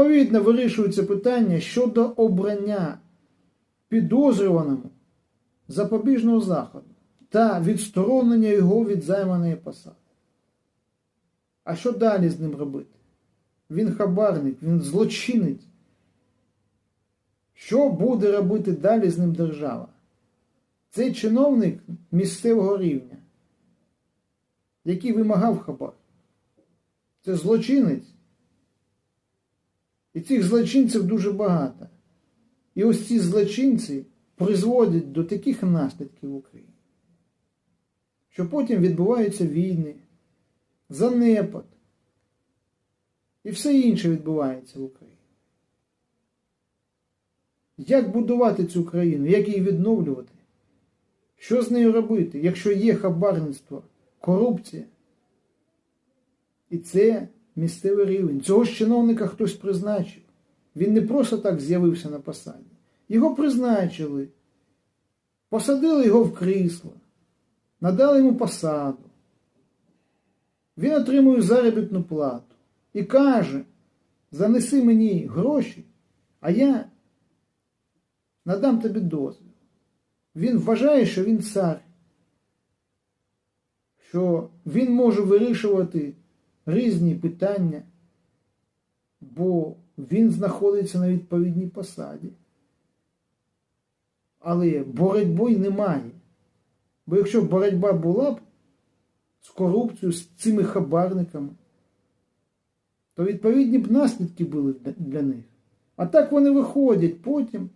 Відповідно, вирішується питання щодо обрання підозрюваному запобіжного заходу та відсторонення його від займаної посади. А що далі з ним робити? Він хабарник, він злочинець. Що буде робити далі з ним держава? Цей чиновник місцевого рівня, який вимагав хабар. Це злочинець. І цих злочинців дуже багато. І ось ці злочинці призводять до таких наслідків в Україні, що потім відбуваються війни, занепад і все інше відбувається в Україні. Як будувати цю країну, як її відновлювати? Що з нею робити, якщо є хабарництво, корупція? І це місцевий рівень. Цього ж чиновника хтось призначив. Він не просто так з'явився на посаді. Його призначили, посадили його в крісло, надали йому посаду. Він отримує заробітну плату і каже: занеси мені гроші, а я надам тобі дозвіл. Він вважає, що він цар, що він може вирішувати різні питання, бо він знаходиться на відповідній посаді. Але боротьби немає. Бо якщо боротьба була б з корупцією, з цими хабарниками, то відповідні б наслідки були для них. А так вони виходять потім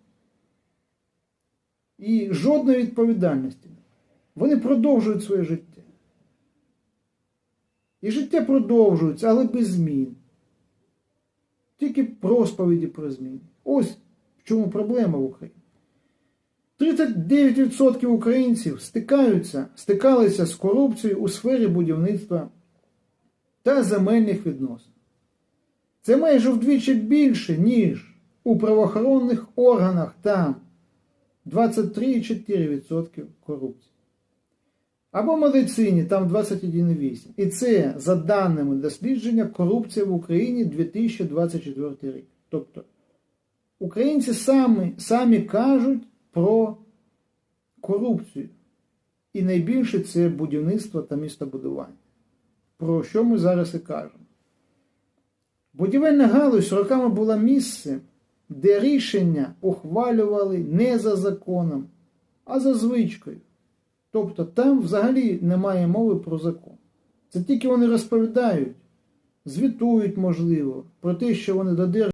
і жодної відповідальності. Вони продовжують своє життя. І життя продовжується, але без змін. Тільки розповіді про зміни. Ось в чому проблема в Україні. 39% українців стикаються, стикалися з корупцією у сфері будівництва та земельних відносин. Це майже вдвічі більше, ніж у правоохоронних органах там 23,4% корупції. Або медицині там 21,8%. І це за даними дослідження корупція в Україні 2024 рік. Тобто українці самі, самі кажуть про корупцію. І найбільше це будівництво та містобудування. Про що ми зараз і кажемо. Будівельна галузь роками була місцем, де рішення ухвалювали не за законом, а за звичкою. Тобто там взагалі немає мови про закон. Це тільки вони розповідають, звітують, можливо, про те, що вони додержують.